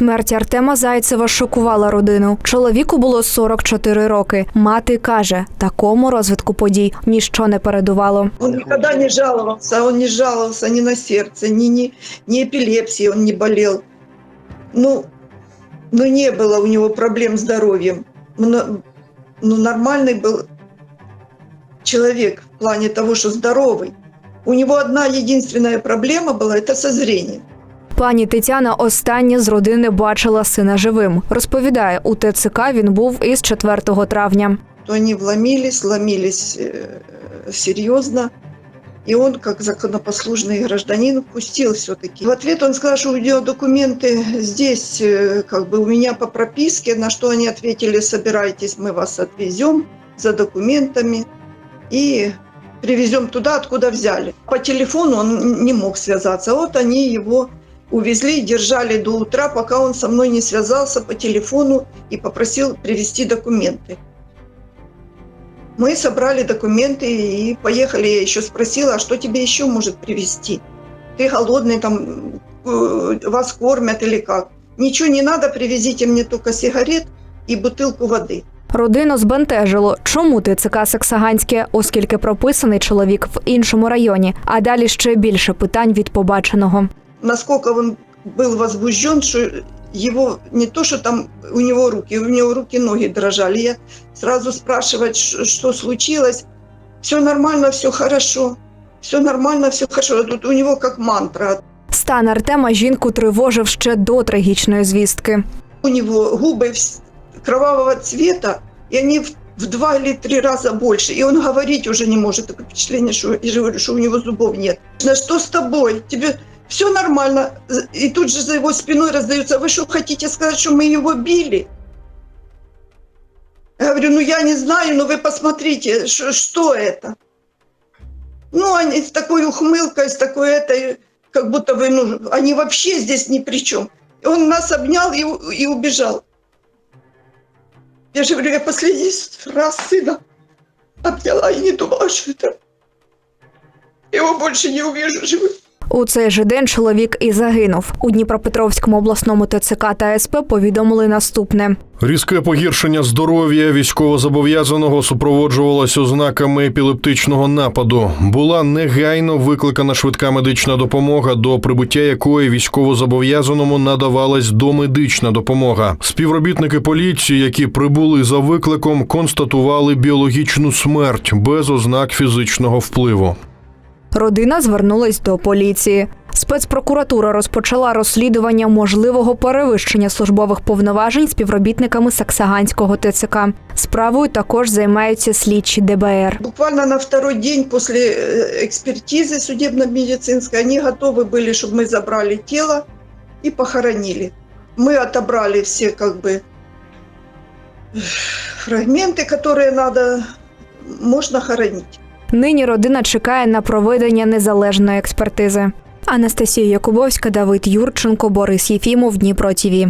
Смерть Артема Зайцева шокувала родину. Чоловіку було 44 роки. Мати каже, такому розвитку подій ніщо не передувало. Он никогда не жаловался, он не жаловался ни на сердце, ни, ни, ни эпилепсией он не болел. Ну, ну, не было у него проблем с здоровьем. Ну, ну, нормальный был человек в плане того, что здоровый. У него одна единственная проблема была – это со зрением. Пані Тетяна останнє з родини бачила сина живим. Розповідає, у ТЦК він був із 4 травня. То они вломились, ломились э, серьезно. И он, как законопослушный гражданин, впустил все-таки. В ответ он сказал, что у него документы здесь, э, как бы у меня по прописке, на что они ответили, собирайтесь, мы вас отвезем за документами и привезем туда, откуда взяли. По телефону он не мог связаться. Вот они его увезли, держали до утра, пока он со мной не связался по телефону и попросил привезти документы. Мы собрали документы и поехали. Я еще спросила, а что тебе еще может привезти? Ты голодный, там э, вас кормят или как? Ничего не надо, привезите мне только сигарет и бутылку воды. Родину збентежило, чому ТЦК Саксаганське, оскільки прописаний чоловік в іншому районі. А далі ще більше питань від побаченого. Насколько он был возбужден, что его не то, что там у него руки, у него руки, ноги дрожали. Я сразу спрашивать, что случилось. Все нормально, все хорошо. Все нормально, все хорошо. Тут у него как мантра. Стан Артема жінку тривожив ще до трагічної звістки. У него губы кровавого цвета, и они в, в два или три раза больше. И он говорить уже не может. Такое впечатление, что, я же говорю, что у него зубов нет. На что с тобой? Тебе все нормально. И тут же за его спиной раздаются. Вы что, хотите сказать, что мы его били? Я говорю, ну я не знаю, но вы посмотрите, ш- что это. Ну, они с такой ухмылкой, с такой этой, как будто вы, ну, они вообще здесь ни при чем. Он нас обнял и, и убежал. Я же говорю, я последний раз сына обняла и не думала, что это... Его больше не увижу живым. У цей же день чоловік і загинув. У Дніпропетровському обласному ТЦК та СП повідомили наступне. Різке погіршення здоров'я військовозобов'язаного супроводжувалось ознаками епілептичного нападу. Була негайно викликана швидка медична допомога, до прибуття якої військовозобов'язаному надавалась домедична допомога. Співробітники поліції, які прибули за викликом, констатували біологічну смерть без ознак фізичного впливу. Родина звернулась до поліції. Спецпрокуратура розпочала розслідування можливого перевищення службових повноважень співробітниками Саксаганського ТЦК. Справою також займаються слідчі ДБР. Буквально на второй день после э, экспертизы судебно-медицинской они готовы были, чтобы мы забрали тело и похоронили. Мы отобрали все как бы э, фрагменты, которые надо, можно хоронить. Нині родина чекає на проведення незалежної експертизи. Анастасія Якубовська, Давид Юрченко, Борис Єфімов, Дніпро ТІВІ.